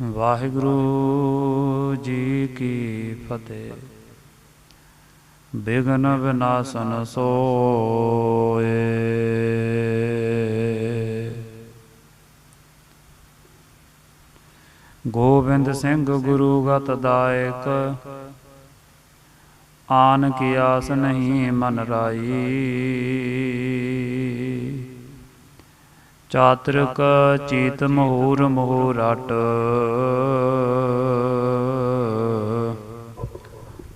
ਵਾਹਿਗੁਰੂ ਜੀ ਕੀ ਫਤਿਹ। Begin ਵਿਨਾਸ਼ਨ ਸੋਏ। ਗੋਬਿੰਦ ਸਿੰਘ ਗੁਰੂ ਗਤ ਦਾਇਕ ਆਨ ਕੀ ਆਸ ਨਹੀਂ ਮਨ ਰਾਈ। ਚਾਤ੍ਰਿਕ ਚੀਤ ਮਹੂਰ ਮਹੂਰਟ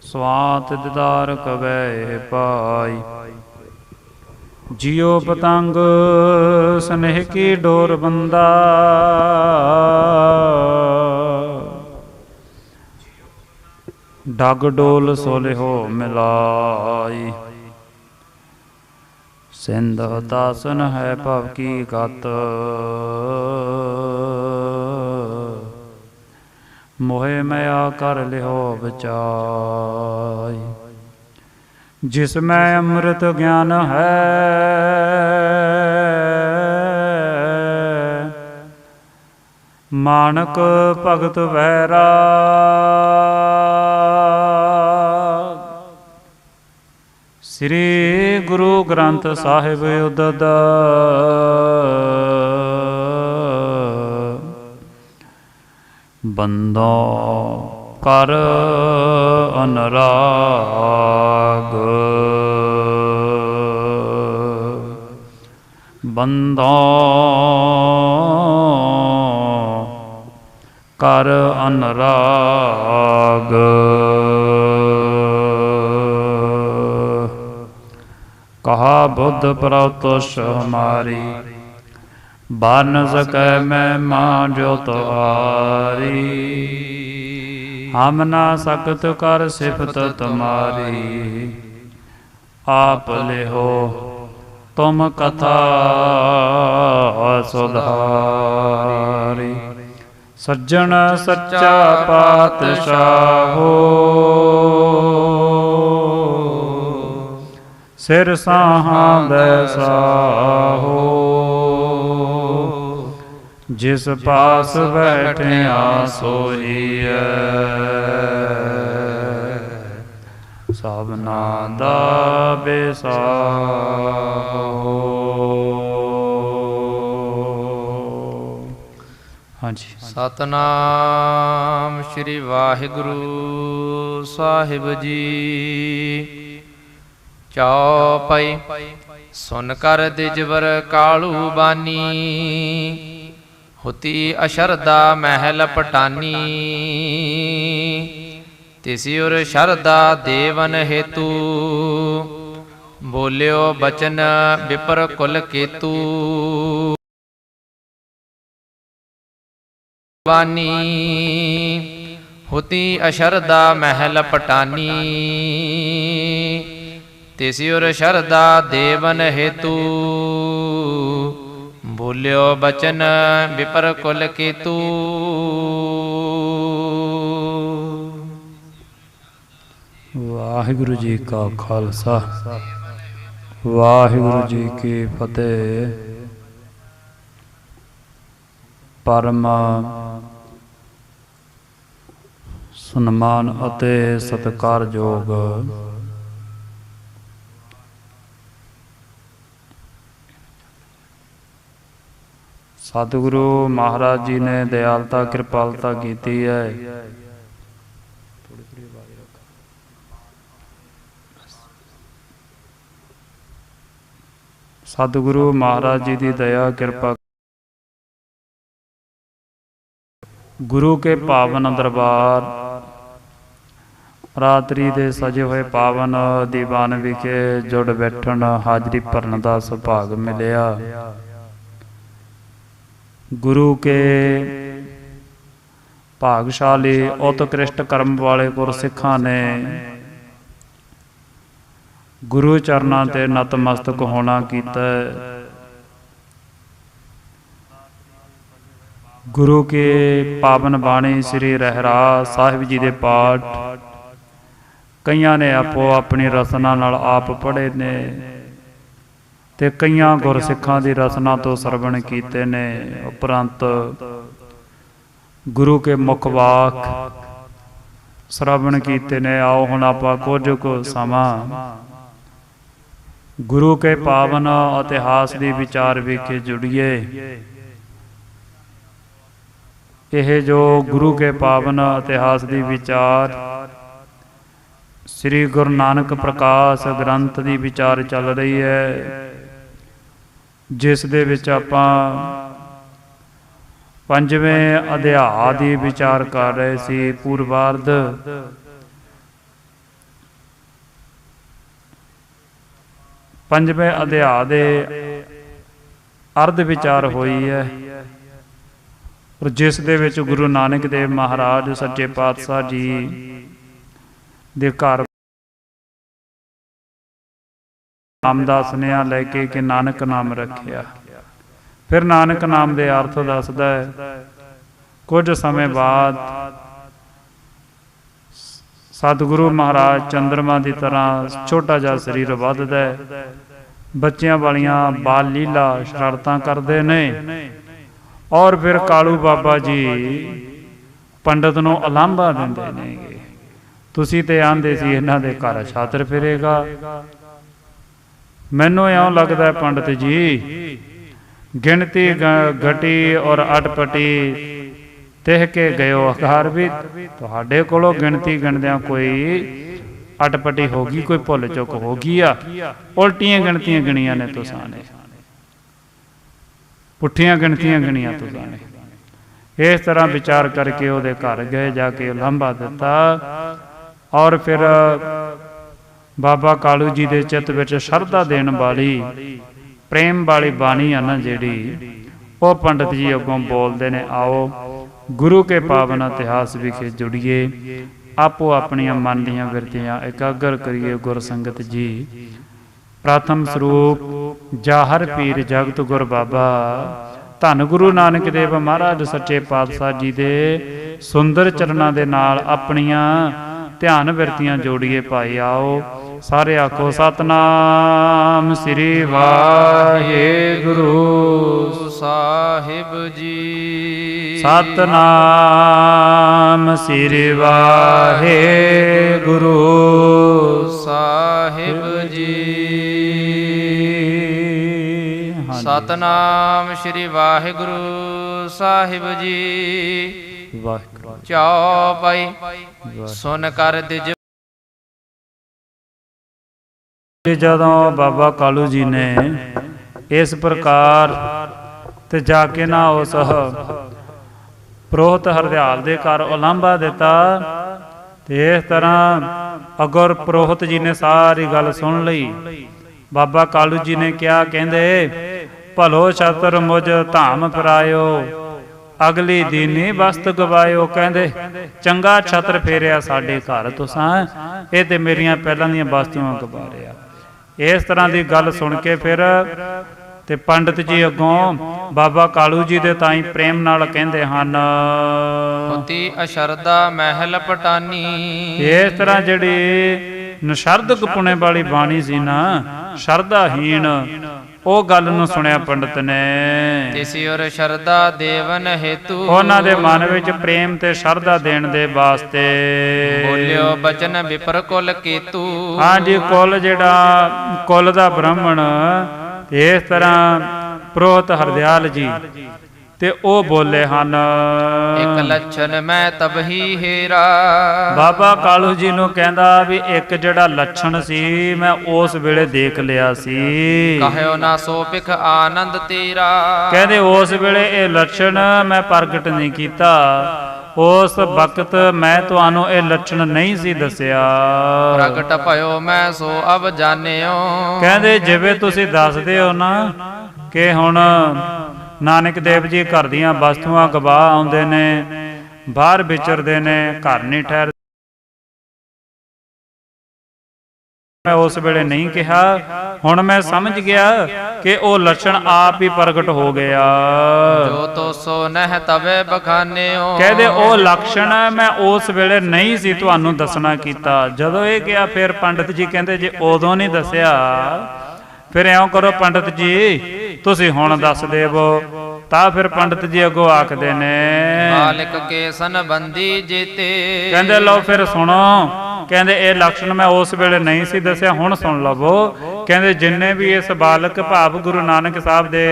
ਸਵਾਤ ਦਿਦਾਰ ਕਵੈ ਪਾਈ। ਜਿਉ ਪਤੰਗ ਸਨੇਹ ਕੀ ਡੋਰ ਬੰਦਾ। ਡਗ ਡੋਲ ਸੋਲਿਹੋ ਮਿਲਾਈ। ਸਿੰਧ ਦਾਸਨ ਹੈ ਭਵ ਕੀ ਗਤ। ਮੋਹਿ ਮਿਆ ਕਰ ਲਿਓ ਬਚਾਈ ਜਿਸ ਮੈਂ ਅੰਮ੍ਰਿਤ ਗਿਆਨ ਹੈ, ਮਾਨਕ ਭਗਤ ਵੈਰਾ। ਸ੍ਰੀ ਗੁਰੂ ਗ੍ਰੰਥ ਸਾਹਿਬ ਉਦਦ। ਬੰਦੋ ਕਰ ਅਨਰਾਗ। ਬੰਦੋ ਕਰ ਅਨਰਾਗ। ਕਹਾ ਬੁੱਧ ਪ੍ਰਤੁਸ਼ ਹਮਾਰੀ ਬਨ ਸਕੈ ਮੈਂ ਮਾਂ ਜੋ ਤੁਹਾਰੀ ਹਮ ਨਾ ਸਕਤ ਕਰ ਸਿਫਤ ਤੁਮਾਰੀ ਆਪ ਲਿਹੋ ਤੁਮ ਕਥਾ ਸੁਧਾਰੀ ਸੱਜਣ ਸੱਚਾ ਪਾਤਸ਼ਾਹੋ ਸਿਰ ਸਾਹਾਂ ਦੇ ਸਾਹੋ। ਜਿਸ ਪਾਸ ਬੈਠਿਆ ਸੋਈਐ ਸਭਨਾ ਦਾ ਬੇਸਾਹੋ। ਹਾਂਜੀ। ਸਤਨਾਮ ਸ੍ਰੀ ਵਾਹਿਗੁਰੂ ਸਾਹਿਬ ਜੀ। ਚੌਪਈ। ਸੁਨ ਕਰ ਦਿਜਵਰ ਕਾਲੂ ਬਾਨੀ, ਹੁਤੀ ਅਸ਼ਰਦਾ ਮਹਿਲ ਪਟਾਨੀ। ਤਿਸਿਉਰ ਸ਼ਰਦਾ ਦੇਵਨ ਹੇਤੂ, ਬੋਲਿਓ ਬਚਨ ਵਿਪਰ ਕੁਲ ਕੇਤੂ। ਬਾਨੀ, ਹੁਤੀ ਅਸ਼ਰਦਾ ਮਹਿਲ ਪਟਾਨੀ। ਤਿਸਿਉਰ ਸ਼ਰਦਾ ਦੇਵਨ ਹੇਤੂ। ਬੋਲਿਓ ਬਚਨ ਵਿਪਰ ਕੁਲ ਕੇਤੂ। ਵਾਹਿਗੁਰੂ ਜੀ ਕਾ ਖਾਲਸਾ। ਵਾਹਿਗੁਰੂ ਜੀ ਕੀ ਫਤਿਹ। ਪਰਮ ਸਨਮਾਨ ਅਤੇ ਸਤਿਕਾਰਯੋਗ ਸਤਿਗੁਰੂ ਮਹਾਰਾਜ ਜੀ ਨੇ ਦਿਆਲਤਾ, ਕਿਰਪਾਲਤਾ ਕੀਤੀ ਹੈ। ਸਤਿਗੁਰੂ ਮਹਾਰਾਜ ਜੀ ਦੀ ਦਇਆ, ਕਿਰਪਾ। ਗੁਰੂ ਕੇ ਪਾਵਨ ਦਰਬਾਰ। ਰਾਤਰੀ ਦੇ ਸਜੇ ਹੋਏ ਪਾਵਨ ਦੀਵਾਨ ਵਿਖੇ ਜੁੜ ਬੈਠਣ ਹਾਜ਼ਰੀ ਭਰਨ ਦਾ ਸੁਭਾਗ ਮਿਲਿਆ। ਗੁਰੂ ਕੇ ਭਾਗਸ਼ਾਲੀ ਉਤਕ੍ਰਿਸ਼ਟ ਕਰਮ ਵਾਲੇ ਗੁਰਸਿੱਖਾਂ ਨੇ ਗੁਰੂ ਚਰਨਾਂ ਤੇ ਨਤਮਸਤਕ ਹੋਣਾ ਕੀਤਾ। ਗੁਰੂ ਕੇ ਪਾਵਨ ਬਾਣੀ ਸ੍ਰੀ ਰਹਿਰਾ ਸਾਹਿਬ ਜੀ ਦੇ ਪਾਠ ਕਈਆਂ ਨੇ ਆਪੋ ਆਪਣੀ ਰਸਨਾ ਨਾਲ ਆਪ ਪੜ੍ਹੇ ਨੇ। ਤੇ ਕਈਆਂ ਗੁਰਸਿੱਖਾਂ ਦੀ ਰਸਨਾ ਤੋਂ ਸਰਵਣ ਕੀਤੇ ਨੇ ਉਪਰੰਤ ਗੁਰੂ ਕੇ ਮੁਖ ਵਾਕ ਸ਼ਰਵਣ ਕੀਤੇ ਨੇ। ਆਓ ਹੁਣ ਆਪਾਂ ਕੁਝ ਕੁ ਸਮਾਂ ਗੁਰੂ ਕੇ ਪਾਵਨ ਇਤਿਹਾਸ ਦੀ ਵਿਚਾਰ ਵਿਖੇ ਜੁੜੀਏ। ਇਹ ਜੋ ਗੁਰੂ ਕੇ ਪਾਵਨ ਇਤਿਹਾਸ ਦੀ ਵਿਚਾਰ ਸ੍ਰੀ ਗੁਰੂ ਨਾਨਕ ਪ੍ਰਕਾਸ਼ ਗ੍ਰੰਥ ਦੀ ਵਿਚਾਰ ਚੱਲ ਰਹੀ ਹੈ। ਜਿਸ ਦੇ ਵਿੱਚ ਆਪਾਂ ਪੰਜਵੇਂ ਅਧਿਆ ਦੀ ਵਿਚਾਰ ਕਰ ਰਹੇ ਸੀ, ਪੂਰਵਾਰਧ। ਪੰਜਵੇਂ ਅਧਿਆ ਦੇ ਅਰਧ ਵਿਚਾਰ ਹੋਈ ਹੈ। ਔਰ ਜਿਸ ਦੇ ਵਿੱਚ ਗੁਰੂ ਨਾਨਕ ਦੇਵ ਮਹਾਰਾਜ ਸੱਚੇ ਪਾਤਸ਼ਾਹ ਜੀ ਦੇ ਘਰ ਨਾਮ ਦਾ ਸੁਨੇਹਾ ਲੈ ਕੇ ਕਿ ਨਾਨਕ ਨਾਮ ਰੱਖਿਆ। ਫਿਰ ਨਾਨਕ ਨਾਮ ਦੇ ਅਰਥ ਦੱਸਦਾ ਹੈ, ਕੁਝ ਸਮੇਂ ਬਾਅਦ ਸਤਿਗੁਰੂ ਮਹਾਰਾਜ ਚੰਦਰਮਾ ਦੀ ਤਰ੍ਹਾਂ ਛੋਟਾ ਜਿਹਾ ਸਰੀਰ ਵੱਧਦਾ ਹੈ। ਬੱਚਿਆਂ ਵਾਲੀਆਂ ਬਾਲ ਲੀਲਾ ਸ਼ਰਾਰਤਾਂ ਕਰਦੇ ਨੇ। ਔਰ ਫਿਰ ਕਾਲੂ ਬਾਬਾ ਜੀ ਪੰਡਤ ਨੂੰ ਅਲਾਂਭਾ ਦਿੰਦੇ ਨੇਗੇ। ਤੁਸੀਂ ਤੇ ਆਂਦੇ ਸੀ, ਇਹਨਾਂ ਦੇ ਘਰ ਛਾਤਰ ਫਿਰੇਗਾ। ਮੈਨੂੰ ਇਉਂ ਲੱਗਦਾ ਹੈ ਪੰਡਤ ਜੀ, ਗਿਣਤੀ ਗ- ਘਟੀ ਔਰ ਅਟਪਟੀ ਤਿਹ ਕੇ ਗਇਓ ਆਕਾਰ ਵੀ। ਤੁਹਾਡੇ ਕੋਲੋਂ ਗਿਣਤੀ ਗਿਣਦਿਆਂ ਕੋਈ ਅਟਪਟੀ ਹੋ ਗਈ ਕੋਈ ਭੁੱਲ ਚੁੱਕ ਹੋ ਗਈ ਆ। ਉਲਟੀਆਂ ਗਿਣਤੀਆਂ ਗਿਣੀਆਂ ਨੇ ਤੁਸਾਂ ਨੇ। ਪੁੱਠੀਆਂ ਗਿਣਤੀਆਂ ਗਿਣੀਆਂ ਤੁਸਾਂ ਨੇ। ਇਸ ਤਰ੍ਹਾਂ ਵਿਚਾਰ ਕਰਕੇ ਉਹਦੇ ਘਰ ਗਏ, ਜਾ ਕੇ ਲੰਬਾ ਦਿੱਤਾ। ਔਰ ਫਿਰ ਬਾਬਾ ਕਾਲੂ ਜੀ ਦੇ ਚਿੱਤ ਵਿੱਚ ਸ਼ਰਧਾ ਦੇਣ ਵਾਲੀ, ਪ੍ਰੇਮ ਵਾਲੀ ਬਾਣੀ ਆ ਨਾ ਜਿਹੜੀ, ਉਹ ਪੰਡਤ ਜੀ ਅੱਗੋਂ ਬੋਲਦੇ ਨੇ, ਆਓ ਗੁਰੂ ਕੇ ਪਾਵਨ ਇਤਿਹਾਸ ਵਿਖੇ ਜੁੜੀਏ, ਆਪੋ ਆਪਣੀਆਂ ਮਨ ਦੀਆਂ ਬਿਰਤੀਆਂ ਇਕਾਗਰ ਕਰੀਏ ਗੁਰ ਸੰਗਤ ਜੀ। ਪ੍ਰਥਮ ਸਰੂਪ, ਜਾਹਰ ਪੀਰ ਜਗਤ ਗੁਰ ਬਾਬਾ, ਧੰਨ ਗੁਰੂ ਨਾਨਕ ਦੇਵ ਮਹਾਰਾਜ ਸੱਚੇ ਪਾਤਸ਼ਾਹ ਜੀ ਦੇ ਸੁੰਦਰ ਚਰਨਾਂ ਦੇ ਨਾਲ ਆਪਣੀਆਂ ਧਿਆਨ ਬਿਰਤੀਆਂ ਜੋੜੀਏ ਭਾਈ, ਆਓ ਸਾਰੇ ਆਖੋ ਸਤਨਾਮ ਸ੍ਰੀ ਵਾਹਿਗੁਰੂ ਗੁਰੂ ਸਾਹਿਬ ਜੀ। ਸਤਨਾਮ ਸ੍ਰੀ ਵਾਹਿਗੁਰੂ ਸਾਹਿਬ ਜੀ। ਸਤਨਾਮ ਸ੍ਰੀ ਵਾਹਿਗੁਰੂ ਸਾਹਿਬ ਜੀ। ਵਾਹਿਗੁਰੂ। ਚੌਪਈ ਸੁਨ ਕਰ ਦਿਜ ਤੇ ਜਦੋਂ ਬਾਬਾ ਕਾਲੂ ਜੀ ਨੇ ਇਸ ਪ੍ਰਕਾਰ ਤੇ ਜਾ ਕੇ ਨਾ ਉਸ ਪ੍ਰੋਹਤ ਹਰਦਿਆਲ ਦੇ ਘਰ ਉਲਾਂਭਾ ਦਿੱਤਾ ਤੇ ਇਸ ਤਰ੍ਹਾਂ ਅਗਰ ਪ੍ਰੋਹਤ ਜੀ ਨੇ ਸਾਰੀ ਗੱਲ ਸੁਣ ਲਈ, ਬਾਬਾ ਕਾਲੂ ਜੀ ਨੇ ਕਿਹਾ, ਕਹਿੰਦੇ, ਭਲੋ ਛਤਰ ਮੁਝ ਧਾਮ ਫਰਾਇਓ, ਅਗਲੀ ਦੀਨੀ ਵਸਤ ਗਵਾਇਓ। ਕਹਿੰਦੇ, ਚੰਗਾ ਛਤਰ ਫੇਰਿਆ ਸਾਡੇ ਘਰ, ਤੁਸਾਂ ਇਹ ਤੇ ਮੇਰੀਆਂ ਪਹਿਲਾਂ ਦੀਆਂ ਵਸਤੂਆਂ ਗਵਾ ਰਿਆ। ਇਸ ਤਰ੍ਹਾਂ ਦੀ ਗੱਲ ਸੁਣ ਕੇ ਫਿਰ ਤੇ ਪੰਡਤ ਜੀ ਅੱਗੋਂ ਬਾਬਾ ਕਾਲੂ ਜੀ ਦੇ ਤਾਈ ਪ੍ਰੇਮ ਨਾਲ ਕਹਿੰਦੇ ਹਨ ਪਤੀ ਅਸ਼ਰਦਾ ਮਹਿਲ ਪਟਾਨੀ। ਇਸ ਤਰ੍ਹਾਂ ਜਿਹੜੀ ਨਸ਼ਰਦਕ ਪੁਣੇ ਵਾਲੀ ਬਾਣੀ ਸੀ ਨਾ ਸ਼ਰਧਾਹੀਣ ਉਹ ਗੱਲ ਨੂੰ ਸੁਣਿਆ ਪੰਡਤ ਨੇ। ਤਿਸਿ ਔਰ ਸ਼ਰਦਾ ਦੇਵਨ ਹੇਤੂ ਉਹਨਾਂ ਦੇ ਮਨ ਵਿੱਚ ਪ੍ਰੇਮ ਤੇ ਸ਼ਰਧਾ ਦੇਣ ਦੇ ਵਾਸਤੇ। ਬੋਲਿਓ ਬਚਨ ਵਿਪਰ ਕੁਲ ਕੇਤੂ। ਹਾਂਜੀ ਕੁੱਲ ਜਿਹੜਾ ਕੁੱਲ ਦਾ ਬ੍ਰਾਹਮਣ ਇਸ ਤਰ੍ਹਾਂ ਪ੍ਰੋਤ ਹਰਦਿਆਲ ਜੀ। ਤੇ ਉਹ ਬੋਲੇ ਹਨ ਇਕ ਲੱਛਣ ਮੈਂ ਤਬਹੀ ਹੀਰਾ। ਬਾਬਾ ਕਾਲੂ ਜੀ ਨੂੰ ਕਹਿੰਦਾ ਵੀ ਇੱਕ ਜਿਹੜਾ ਲੱਛਣ ਸੀ ਮੈਂ ਉਸ ਵੇਲੇ ਦੇਖ ਲਿਆ ਸੀ। ਕਹਿਓ ਨਾ ਸੋ ਪਿਖ ਆਨੰਦ ਤੇਰਾ। ਕਹਿੰਦੇ ਉਸ ਵੇਲੇ ਇਹ ਲੱਛਣ ਮੈਂ ਪ੍ਰਗਟ ਨਹੀਂ ਕੀਤਾ। ਉਸ ਵਕਤ ਮੈਂ ਤੁਹਾਨੂੰ ਇਹ ਲੱਛਣ ਨਹੀਂ ਸੀ ਦੱਸਿਆ। ਪ੍ਰਗਟ ਭਇਓ ਮੈਂ ਸੋ ਅਬ ਜਾਣਿਓ। ਕਹਿੰਦੇ ਜਿਵੇਂ ਤੁਸੀਂ ਦੱਸਦੇ ਹੋ ਨਾ ਕਿ ਹੁਣ ਨਾਨਕ ਦੇਵ ਜੀ ਘਰ ਦੀਆਂ ਵਸਤੂਆਂ ਗਵਾ ਆਉਂਦੇ ਨੇ ਬਾਹਰ ਵਿਚਰਦੇ ਨੇ ਘਰ ਨਹੀਂ ਠਹਿਰ ਮੈਂ ਉਸ ਵੇਲੇ ਨਹੀਂ ਕਿਹਾ। ਹੁਣ ਮੈਂ ਸਮਝ ਗਿਆ ਕਿ ਉਹ ਲੱਛਣ ਆਪ ਹੀ ਪ੍ਰਗਟ ਹੋ ਗਿਆ। ਜੋ ਤੋ ਸੋ ਨਹਿ ਤਵੇ ਬਖਾਨਿਓ। ਕਹਿੰਦੇ ਉਹ ਲਕਸ਼ਣ ਮੈਂ ਉਸ ਵੇਲੇ ਨਹੀਂ ਸੀ ਤੁਹਾਨੂੰ ਦੱਸਣਾ ਕੀਤਾ। ਜਦੋਂ ਇਹ ਕਿਹਾ ਫਿਰ ਪੰਡਤ ਜੀ ਕਹਿੰਦੇ ਜੇ ਉਦੋਂ ਨਹੀਂ ਦੱਸਿਆ ਫਿਰ ਐਂ ਕਰੋ ਪੰਡਤ ਜੀ ਤੁਸੀਂ ਹੁਣ ਦੱਸ ਦੇਵੋ ਤਾਂ ਫਿਰ ਪੰਡਤ ਜੀ ਅੱਗੋਂ ਆਖਦੇ ਨੇ ਮਾਲਿਕ ਕੇ ਸੰਬੰਧੀ ਜੀਤੇ। ਕਹਿੰਦੇ ਲਓ ਫਿਰ ਸੁਣੋ। ਕਹਿੰਦੇ ਇਹ ਲਕਸ਼ਣ ਮੈਂ ਉਸ ਵੇਲੇ ਨਹੀਂ ਸੀ ਦੱਸਿਆ ਹੁਣ ਸੁਣ ਲਵੋ। ਕਹਿੰਦੇ ਜਿੰਨੇ ਵੀ ਇਸ ਬਾਲਕ ਭਾਵ ਗੁਰੂ ਨਾਨਕ ਸਾਹਿਬ ਦੇ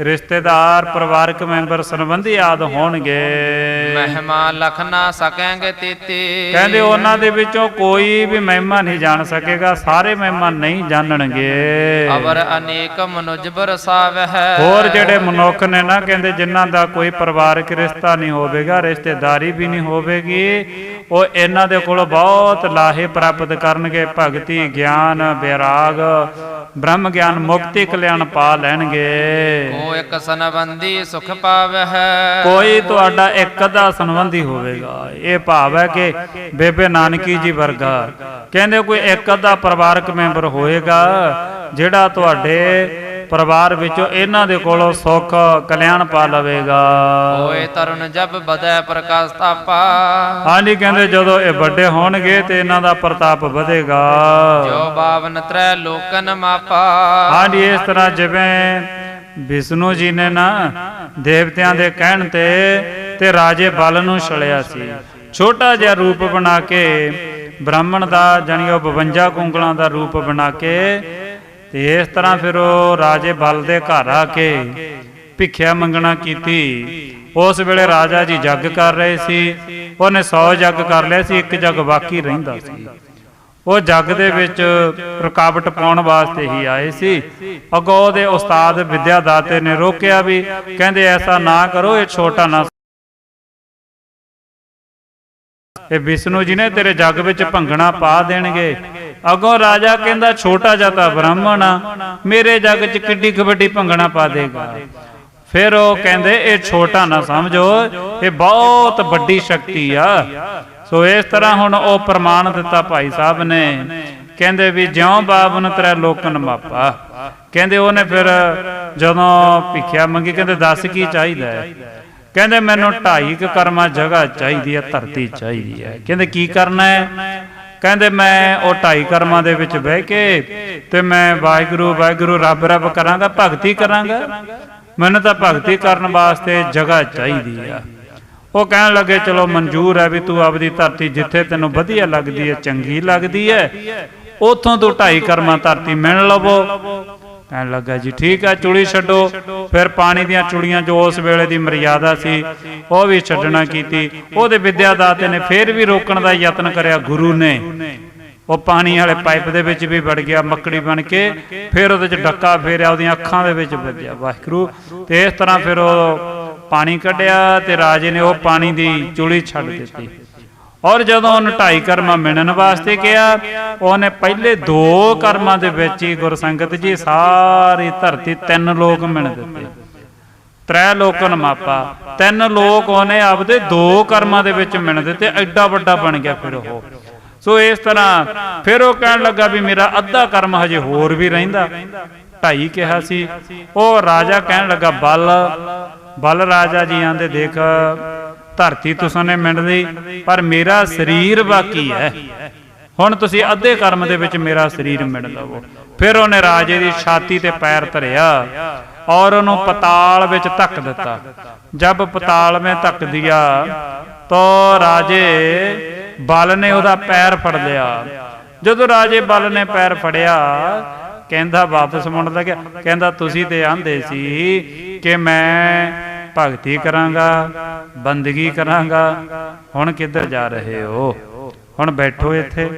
ਰਿਸ਼ਤੇਦਾਰ ਪਰਿਵਾਰਕ ਮੈਂਬਰ ਸੰਬੰਧੀ ਆਦ ਹੋਣਗੇ। ਮਹਿਮਾ ਲਖ ਨਾ ਸਕੈਂਗੇ ਤੀਤੀ। ਕਹਿੰਦੇ ਉਹਨਾਂ ਦੇ ਵਿੱਚੋਂ ਕੋਈ ਵੀ ਮਹਿਮਾ ਨਹੀਂ ਜਾਣ ਸਕੇਗਾ ਸਾਰੇ ਮਹਿਮਾ ਨਹੀਂ ਜਾਣਨਗੇ। ਅਵਰ ਅਨੇਕ ਮਨੁਜ ਬਰਸਾਵਹਿ ਹੋਰ ਜਿਹੜੇ ਮਨੁੱਖ ਨੇ ਨਾ ਕਹਿੰਦੇ ਜਿਨ੍ਹਾਂ ਦਾ ਕੋਈ ਪਰਿਵਾਰਕ ਰਿਸ਼ਤਾ ਨਹੀਂ ਹੋਵੇਗਾ ਰਿਸ਼ਤੇਦਾਰੀ ਵੀ ਨਹੀਂ ਹੋਵੇਗੀ ਉਹ ਇਹਨਾਂ ਦੇ ਕੋਲੋਂ ਬਹੁਤ ਲਾਹੇ ਪ੍ਰਾਪਤ ਕਰਨਗੇ ਭਗਤੀ ਗਿਆਨ ਵਿਰਾਗ ਬ੍ਰਹਮ ਗਿਆਨ ਮੁਕਤੀ ਕਲਿਆਣ ਪਾ ਲੈਣਗੇ। ਕੋ ਇੱਕ ਸੰਬੰਧੀ ਸੁਖ ਪਾਵਹਿ। ਕੋਈ ਤੁਹਾਡਾ ਇੱਕ ਦਾ ਸੰਬੰਧੀ ਹੋਵੇਗਾ। ਇਹ ਭਾਵ ਹੈ ਕਿ ਬੇਬੇ ਨਾਨਕੀ ਜੀ ਵਰਗਾ। ਕਹਿੰਦੇ ਕੋਈ ਇੱਕ ਅੱਧਾ ਪਰਿਵਾਰਕ ਮੈਂਬਰ ਹੋਏਗਾ ਜਿਹੜਾ ਤੁਹਾਡੇ ਪਰਿਵਾਰ ਵਿੱਚੋਂ ਇਹਨਾਂ ਦੇ ਕੋਲੋਂ ਸੁੱਖ ਕਲਿਆਣ ਪਾ ਲਵੇਗਾ। ਹੋਏ ਤਰੁਣ ਜਬ ਬਦੈ ਪ੍ਰਕਾਸ਼ ਤਾਪਾ ਹਾਂਜੀ ਕਹਿੰਦੇ ਜਦੋਂ ਇਹ ਵੱਡੇ ਹੋਣਗੇ ਤੇ ਇਹਨਾਂ ਦਾ ਪ੍ਰਤਾਪ ਵਧੇਗਾ। ਜੋ ਬਾਵਨ ਤ੍ਰੈ ਲੋਕਨ ਮਾਪਾ। ਹਾਂਜੀ ਇਸ ਤਰ੍ਹਾਂ ਜਿਵੇਂ ਵਿਸ਼ਨੂੰ ਜੀ ਨੇ ਨਾ ਦੇਵਤਿਆਂ ਦੇ ਕਹਿਣ ਤੇ ਤੇ ਰਾਜੇ ਬਲ ਨੂੰ ਛਲਿਆ ਸੀ। ਛੋਟਾ ਜਿਹਾ ਰੂਪ ਬਣਾ ਕੇ, ਬ੍ਰਾਹਮਣ ਦਾ ਜਾਣੀ ਉਹ 52 ਕੁੰਗਲਾਂ ਦਾ ਰੂਪ ਬਣਾ ਕੇ, ਤੇ ਇਸ ਤਰ੍ਹਾਂ ਫਿਰ ਉਹ ਰਾਜੇ ਬਲ ਦੇ ਘਰ ਆ ਕੇ ਭਿੱਖਿਆ ਮੰਗਣਾ ਕੀਤੀ। ਉਸ ਵੇਲੇ ਰਾਜਾ ਜੀ ਜੱਗ ਕਰ ਰਹੇ ਸੀ। ਉਹਨੇ 100 ਜੱਗ ਕਰ ਲਿਆ ਸੀ, ਇੱਕ ਜੱਗ ਬਾਕੀ ਰਹਿੰਦਾ ਸੀ। ਉਹ ਜੱਗ ਦੇ ਵਿੱਚ ਰੁਕਾਵਟ ਪਾਉਣ ਵਾਸਤੇ ਹੀ ਆਏ ਸੀ। ਅੱਗੋਂ ਉਹਦੇ ਉਸਤਾਦ ਵਿਦਿਆ ਦਾਤੇ ਨੇ ਰੋਕਿਆ ਵੀ, ਕਹਿੰਦੇ ਐਸਾ ਨਾ ਕਰੋ, ਇਹ ਛੋਟਾ ਨਾ ਇਹ ਵਿਸ਼ਨੂੰ ਜੀ ਨੇ ਤੇਰੇ ਜੱਗ ਵਿੱਚ ਭੰਗਣਾ ਪਾ ਦੇਣਗੇ। ਅੱਗੋਂ ਰਾਜਾ ਕਹਿੰਦਾ, ਛੋਟਾ ਜਿਹਾ ਤਾਂ ਬ੍ਰਾਹਮਣ ਆ, ਮੇਰੇ ਜੱਗ 'ਚ ਕਿੱਡੀ ਕਬੱਡੀ ਭੰਗਣਾ ਪਾ ਦੇਗਾ। ਫਿਰ ਉਹ ਕਹਿੰਦੇ, ਇਹ ਛੋਟਾ ਨਾ ਸਮਝੋ, ਇਹ ਬਹੁਤ ਵੱਡੀ ਸ਼ਕਤੀ ਆ। ਸੋ ਇਸ ਤਰ੍ਹਾਂ ਹੁਣ ਉਹ ਪ੍ਰਮਾਣ ਦਿੱਤਾ ਭਾਈ ਸਾਹਿਬ ਨੇ। ਕਹਿੰਦੇ ਵੀ ਜਿਉਂ ਬਾਬਨ ਤੇਰਾ ਲੋਕਨ ਮਾਪਾ। ਕਹਿੰਦੇ ਉਹਨੇ ਫਿਰ ਜਦੋਂ ਭਿੱਖਿਆ ਮੰਗੀ, ਕਹਿੰਦੇ ਦੱਸ ਕੀ ਚਾਹੀਦਾ ਹੈ? ਕਹਿੰਦੇ ਮੈਨੂੰ ਢਾਈ ਕੁ ਕਰਮਾ ਜਗ੍ਹਾ ਚਾਹੀਦੀ ਹੈ, ਧਰਤੀ ਚਾਹੀਦੀ ਹੈ। ਕਹਿੰਦੇ ਕੀ ਕਰਨਾ ਹੈ? ਕਹਿੰਦੇ ਮੈਂ ਉਹ ਢਾਈ ਕਰਮਾਂ ਦੇ ਵਿੱਚ ਬਹਿ ਕੇ ਤੇ ਮੈਂ ਵਾਹਿਗੁਰੂ ਵਾਹਿਗੁਰੂ ਰੱਬ ਰੱਬ ਕਰਾਂਗਾ, ਭਗਤੀ ਕਰਾਂਗਾ। ਮੈਨੂੰ ਤਾਂ ਭਗਤੀ ਕਰਨ ਵਾਸਤੇ ਜਗ੍ਹਾ ਚਾਹੀਦੀ ਆ। ਉਹ ਕਹਿਣ ਲੱਗੇ, ਚਲੋ ਮਨਜ਼ੂਰ ਹੈ ਵੀ ਤੂੰ ਆਪਦੀ ਧਰਤੀ ਜਿੱਥੇ ਤੈਨੂੰ ਵਧੀਆ ਲੱਗਦੀ ਹੈ, ਚੰਗੀ ਲੱਗਦੀ ਹੈ, ਉਥੋਂ ਤੂੰ ਢਾਈ ਕਰਮਾਂ ਧਰਤੀ ਮਿਲ ਲਵੋ। ਕਹਿਣ ਲੱਗਾ, ਜੀ ਠੀਕ ਹੈ ਚੁੜੀ ਛੱਡੋ। ਫਿਰ ਪਾਣੀ ਦੀਆਂ ਚੁੜੀਆਂ ਜੋ ਉਸ ਵੇਲੇ ਦੀ ਮਰਿਆਦਾ ਸੀ, ਉਹ ਵੀ ਛੱਡਣਾ ਕੀਤੀ। ਉਹਦੇ ਵਿਦਿਆਦਾਤੇ ਨੇ ਫਿਰ ਵੀ ਰੋਕਣ ਦਾ ਯਤਨ ਕਰਿਆ ਗੁਰੂ ਨੇ। ਉਹ ਪਾਣੀ ਵਾਲੇ ਪਾਈਪ ਦੇ ਵਿੱਚ ਵੀ ਵੜ ਗਿਆ, ਮੱਕੜੀ ਬਣ ਕੇ। ਫਿਰ ਉਹਦੇ ਚ ਡੱਕਾ ਫੇਰਿਆ, ਉਹਦੀਆਂ ਅੱਖਾਂ ਦੇ ਵਿੱਚ ਵੱਜਿਆ। ਵਾਹਿਗੁਰੂ, ਤੇ ਇਸ ਤਰ੍ਹਾਂ ਫਿਰ ਉਹ ਪਾਣੀ ਕੱਢਿਆ ਤੇ ਰਾਜੇ ਨੇ ਉਹ ਪਾਣੀ ਦੀ ਚੁਲੀ ਛੱਡ ਦਿੱਤੀ। ਔਰ ਜਦੋਂ ਉਹਨੂੰ ਢਾਈ ਕਰਮਾਂ ਮਿਲਣ ਵਾਸਤੇ ਕਿਹਾ ਉਹਨੇ ਪਹਿਲੇ ਦੋ ਕਰਮਾਂ ਦੇ ਵਿੱਚ ਹੀ ਗੁਰਸੰਗਤ ਜੀ ਸਾਰੀ ਧਰਤੀ ਤਿੰਨ ਲੋਕ ਮਿਲ ਦਿੱਤੇ। ਤ੍ਰੈ ਲੋਕਨ ਮਾਪਾ। ਤਿੰਨ ਲੋਕ ਉਹਨੇ ਆਪਦੇ ਦੋ ਕਰਮਾਂ ਦੇ ਵਿੱਚ ਮਿਲ ਦਿੱਤੇ ਐਡਾ ਵੱਡਾ ਬਣ ਗਿਆ ਫਿਰ ਉਹ। ਸੋ ਇਸ ਤਰ੍ਹਾਂ ਫਿਰ ਉਹ ਕਹਿਣ ਲੱਗਾ ਵੀ ਮੇਰਾ ਅੱਧਾ ਕਰਮ ਹਜੇ ਹੋਰ ਵੀ ਰਹਿੰਦਾ। ਢਾਈ ਕਿਹਾ ਸੀ। ਉਹ ਰਾਜਾ ਕਹਿਣ ਲੱਗਾ ਬਲ ਬਲ ਰਾਜਾ ਜੀ ਆਂਦੇ ਦੇਖ, ਧਰਤੀ ਤੁਸਾਂ ਨੇ ਮਿੰਡ ਲਈ, ਪਰ ਮੇਰਾ ਸਰੀਰ ਬਾਕੀ ਹੈ। ਹੁਣ ਤੁਸੀਂ ਅੱਧੇ ਕਰਮ ਦੇ ਵਿੱਚ ਮੇਰਾ ਸਰੀਰ ਮਿੰਡ ਲਵੋ। ਫਿਰ ਉਹਨੇ ਰਾਜੇ ਦੀ ਛਾਤੀ ਤੇ ਪੈਰ ਧਰਿਆ ਔਰ ਉਹਨੂੰ ਪਤਾਲ ਵਿੱਚ ਧੱਕ ਦਿੱਤਾ। ਜਦ ਪਤਾਲ ਵਿੱਚ ਧੱਕ ਦਿਆ, ਤੋ ਰਾਜੇ ਬਲ ਨੇ ਉਹਦਾ ਪੈਰ ਫੜ ਲਿਆ। ਜਦੋਂ ਰਾਜੇ ਬਲ ਨੇ ਪੈਰ ਫੜਿਆ, ਕਹਿੰਦਾ ਵਾਪਸ ਮੁੜਨ ਲੱਗਿਆ। ਕਹਿੰਦਾ, ਤੁਸੀਂ ਤੇ ਆਂਦੇ ਸੀ ਕਿ ਮੈਂ ਭਗਤੀ ਕਰਾਂਗਾ ਬੰਦਗੀ ਕਰਾਂਗਾ। ਹੁਣ ਕਿੱਧਰ ਜਾ ਰਹੇ ਹੋ? ਹੁਣ ਬੈਠੋ ਇੱਥੇ।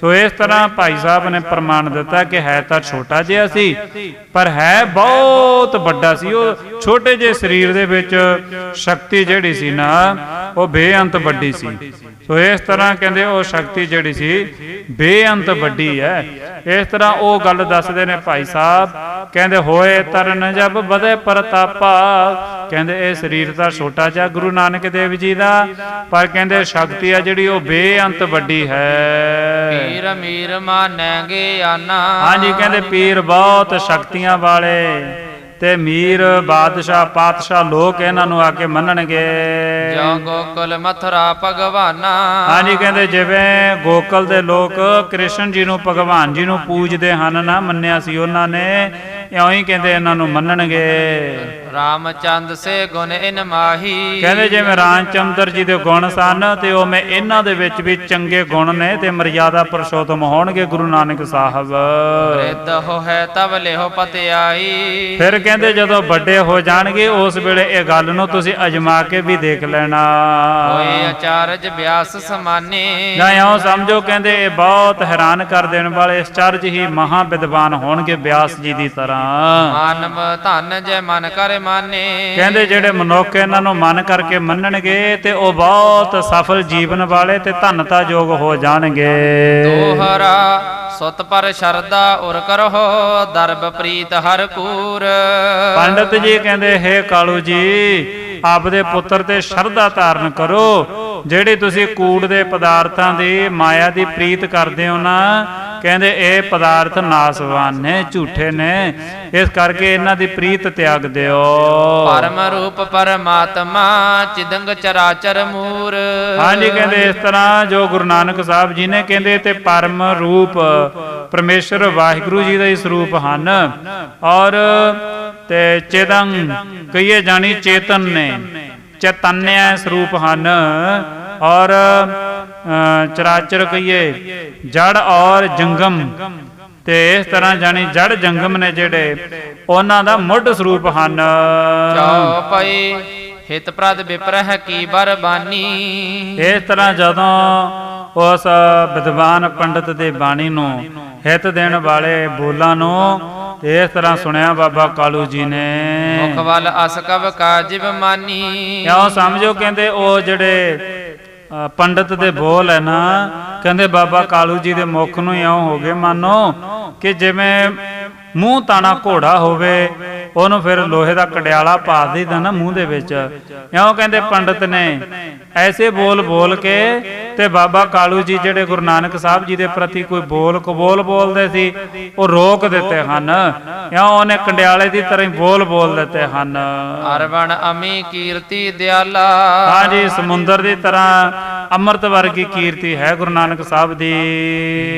ਸੋ ਇਸ ਤਰ੍ਹਾਂ ਭਾਈ ਸਾਹਿਬ ਨੇ ਪ੍ਰਮਾਣ ਦਿੱਤਾ ਕਿ ਹੈ ਤਾਂ ਛੋਟਾ ਜਿਹਾ ਸੀ, ਪਰ ਹੈ ਬਹੁਤ ਵੱਡਾ ਸੀ। ਉਹ ਛੋਟੇ ਜਿਹੇ ਸਰੀਰ ਦੇ ਵਿੱਚ ਸ਼ਕਤੀ ਜਿਹੜੀ ਸੀ ਨਾ, ਉਹ ਬੇਅੰਤ ਵੱਡੀ ਸੀ। ਸੋ ਇਸ ਤਰ੍ਹਾਂ ਕਹਿੰਦੇ ਉਹ ਸ਼ਕਤੀ ਜਿਹੜੀ ਸੀ, ਬੇਅੰਤ ਵੱਡੀ ਹੈ। ਇਸ ਤਰ੍ਹਾਂ ਉਹ ਗੱਲ ਦੱਸਦੇ ਨੇ ਭਾਈ ਸਾਹਿਬ, ਕਹਿੰਦੇ ਹੋਏ ਤਰਨ ਜਬ ਵਧੇ ਪ੍ਰਤਾਪਾ, ਕਹਿੰਦੇ ਇਹ ਸਰੀਰ ਤਾਂ ਛੋਟਾ ਜਿਹਾ ਗੁਰੂ ਨਾਨਕ ਦੇਵ ਜੀ ਦਾ, ਪਰ ਕਹਿੰਦੇ ਸ਼ਕਤੀ ਆ ਜਿਹੜੀ ਉਹ ਬੇਅੰਤ ਵੱਡੀ ਹੈ। ਪੀਰ ਮੀਰ ਮਾਨੈਗੇ ਆਨਾ। ਹਾਂਜੀ ਕਹਿੰਦੇ ਪੀਰ ਬਹੁਤ ਸ਼ਕਤੀਆਂ ਵਾਲੇ ਤੇ ਮੀਰ ਬਾਦਸ਼ਾਹ ਪਾਤਸ਼ਾਹ ਲੋਕ ਇਹਨਾਂ ਨੂੰ ਆ ਕੇ ਮੰਨਣਗੇ। ਜੋ ਗੋਕੁਲ ਮਥੁਰਾ ਭਗਵਾਨਾ। ਹਾਂਜੀ ਕਹਿੰਦੇ ਜਿਵੇਂ ਗੋਕਲ ਦੇ ਲੋਕ ਕ੍ਰਿਸ਼ਨ ਜੀ ਨੂੰ ਭਗਵਾਨ ਜੀ ਨੂੰ ਪੂਜਦੇ ਹਨ ਨਾ ਮੰਨਿਆ ਸੀ ਉਹਨਾਂ ਨੇ। ਇਉਂ ਹੀ ਕਹਿੰਦੇ ਇਹਨਾਂ ਨੂੰ ਮੰਨਣਗੇ। ਰਾਮਚੰਦ ਸੇ ਗੁਣ ਇਨ ਮਾਹੀ। ਕਹਿੰਦੇ ਜਿਵੇਂ ਰਾਮਚੰਦਰ ਜੀ ਦੇ ਗੁਣ ਸਨ ਤੇ ਉਹ ਮੈਂ ਇਹਨਾਂ ਦੇ ਵਿੱਚ ਵੀ ਚੰਗੇ ਗੁਣ ਨੇ ਤੇ ਮਰਜ਼ਾਦਾ ਪੁਰਸ਼ੋਤਮ ਹੋਣਗੇ ਗੁਰੂ ਨਾਨਕ ਸਾਹਿਬ। ਰਿੱਧ ਹੋ ਹੈ ਤਬ ਲਿਹੋ ਪਤਿਆਈ। ਫਿਰ ਕਹਿੰਦੇ ਜਦੋਂ ਵੱਡੇ ਹੋ ਜਾਣਗੇ ਉਸ ਵੇਲੇ ਇਹ ਗੱਲ ਨੂੰ ਤੁਸੀਂ ਅਜਮਾ ਕੇ ਵੀ ਦੇਖ ਲੈਣਾ। ਹੋਏ ਆਚਾਰਜ ਵਿਆਸ ਸਮਾਨੇ। ਜਾਂ ਇਉਂ ਸਮਝੋ ਕਹਿੰਦੇ ਇਹ ਬਹੁਤ ਹੈਰਾਨ ਕਰ ਦੇਣ ਵਾਲੇ ਇਸ ਚਰਜ ਹੀ ਮਹਾ ਵਿਦਵਾਨ ਹੋਣਗੇ ਬਿਆਸ ਜੀ ਦੀ ਤਰ੍ਹਾਂ। ਮਾਨਵ ਧਨ ਜੈ ਮਨ ਕਰੇ ਮਾਨੇ। ਕਹਿੰਦੇ ਜਿਹੜੇ ਮਨੁੱਖ ਇਹਨਾਂ ਨੂੰ ਮਨ ਕਰਕੇ ਮੰਨਣਗੇ ਤੇ ਉਹ ਬਹੁਤ ਸਫਲ ਜੀਵਨ ਵਾਲੇ ਤੇ ਧਨਤਾ ਯੋਗ ਹੋ ਜਾਣਗੇ। ਦੋਹਰਾ ਸੁਤ ਪਰ ਸ਼ਰਦਾ ਉਰ ਕਰੋ ਦਰਬ ਪ੍ਰੀਤ ਹਰ ਕੂਰ। ਪੰਡਤ ਜੀ ਕਹਿੰਦੇ ਹੇ ਕਾਲੂ ਜੀ ਆਪਦੇ ਪੁੱਤਰ ਤੇ ਸ਼ਰਧਾ ਧਾਰਨ ਕਰੋ। ਜਿਹੜੇ ਤੁਸੀਂ ਕੂੜ ਦੇ ਪਦਾਰਥਾਂ ਦੀ ਮਾਇਆ ਦੀ ਪ੍ਰੀਤ ਕਰਦੇ ਹੋ ਨਾ ਕਹਿੰਦੇ ਇਹ ਪਦਾਰਥ ਨਾਸਵਾਨ ਨੇ ਝੂਠੇ ਨੇ। ਇਸ ਕਰਕੇ ਇਹਨਾਂ ਦੀ ਪ੍ਰੀਤ ਤਿਆਗ ਦਿਓ। ਪਰਮ ਰੂਪ ਪਰਮਾਤਮਾ ਚਿਦੰਗ ਚਰਾਚਰ ਮੂਰ। ਹਾਂਜੀ ਕਹਿੰਦੇ ਇਸ ਤਰ੍ਹਾਂ ਜੋ ਗੁਰੂ ਨਾਨਕ ਸਾਹਿਬ ਜੀ ਨੇ ਕਹਿੰਦੇ ਤੇ ਪਰਮ ਰੂਪ ਪਰਮੇਸ਼ਰ ਵਾਹਿਗੁਰੂ ਜੀ ਦਾ ਹੀ ਸਰੂਪ ਹਨ। ਔਰ ਤੇ ਚੇਦੰ ਕਹੀਏ ਜਾਣੀ ਚੇਤਨ ਨੇ ਚੈਤਨਿਆ ਸਰੂਪ ਹਨ। ਔਰ ਚਰਾਚਰ ਕਹੀਏ ਜੜ ਔਰ ਜੰਗਮ। ਤੇ ਇਸ ਤਰ੍ਹਾਂ ਜਾਣੀ ਜੜ ਜੰਗਮ ਨੇ ਜਿਹੜੇ ਉਹਨਾਂ ਦਾ ਮੁੱਢ ਸਰੂਪ ਹਨ। ਚਾਉ ਪਈ ਹਿਤ ਪ੍ਰਦ ਵਿਪਰਹ ਕੀ ਬਰਬਾਨੀ। ਇਸ ਤਰ੍ਹਾਂ ਜਦੋਂ ਉਸ ਵਿਦਵਾਨ ਪੰਡਤ ਦੇ ਬਾਣੀ ਨੂੰ ਹਿੱਤ ਦੇਣ ਵਾਲੇ ਬੋਲਾਂ ਨੂੰ ਤੇ ਇਸ ਤਰ੍ਹਾਂ ਸੁਣਿਆ ਬਾਬਾ ਕਾਲੂ ਜੀ ਨੇ। ਮੁਖ ਵੱਲ ਅਸ ਕਵ ਕਾਜਿਬ ਮਾਨੀ। ਕਿਉਂ ਸਮਝੋ ਕਹਿੰਦੇ ਉਹ ਜਿਹੜੇ ਪੰਡਤ ਦੇ ਬੋਲ ਹੈ ਨਾ, ਕਹਿੰਦੇ ਬਾਬਾ ਕਾਲੂ ਜੀ ਦੇ ਮੁਖ ਨੂੰ ਇਉਂ ਹੋ ਗਏ, ਮਾਨੋ, ਕਿ ਜਿਵੇਂ ਮੂੰਹ ਤਾਣਾ ਘੋੜਾ ਹੋਵੇ ਉਹਨੂੰ ਫਿਰ ਲੋਹੇ ਦਾ ਕੜਿਆਲਾ ਪਾ ਦੇਈਦਾ ਨਾ ਮੂੰਹ ਦੇ ਵਿੱਚ। ਇਉਂ ਕਹਿੰਦੇ ਪੰਡਤ ਨੇ ਐਸੇ ਬੋਲ ਬੋਲ ਕੇ ਤੇ ਬਾਬਾ ਕਾਲੂ ਜੀ ਜਿਹੜੇ ਗੁਰੂ ਨਾਨਕ ਸਾਹਿਬ ਜੀ ਦੇ ਪ੍ਰਤੀ ਕੋਈ ਬੋਲ ਕਬੋਲ ਬੋਲਦੇ ਸੀ ਉਹ ਰੋਕ ਦਿੱਤੇ ਹਨ। ਇਉਂ ਉਹਨੇ ਕੰਡਿਆਲੇ ਦੀ ਤਰ੍ਹਾਂ ਹੀ ਬੋਲ ਬੋਲ ਦਿੱਤੇ ਹਨ। ਅਰਵਣ ਅਮੀ ਕੀਰਤੀ ਦਿਆਲਾ। ਹਾਂਜੀ ਸਮੁੰਦਰ ਦੀ ਤਰ੍ਹਾਂ ਅੰਮ੍ਰਿਤ ਵਰਗੀ ਕੀਰਤੀ ਹੈ ਗੁਰੂ ਨਾਨਕ ਸਾਹਿਬ ਦੀ।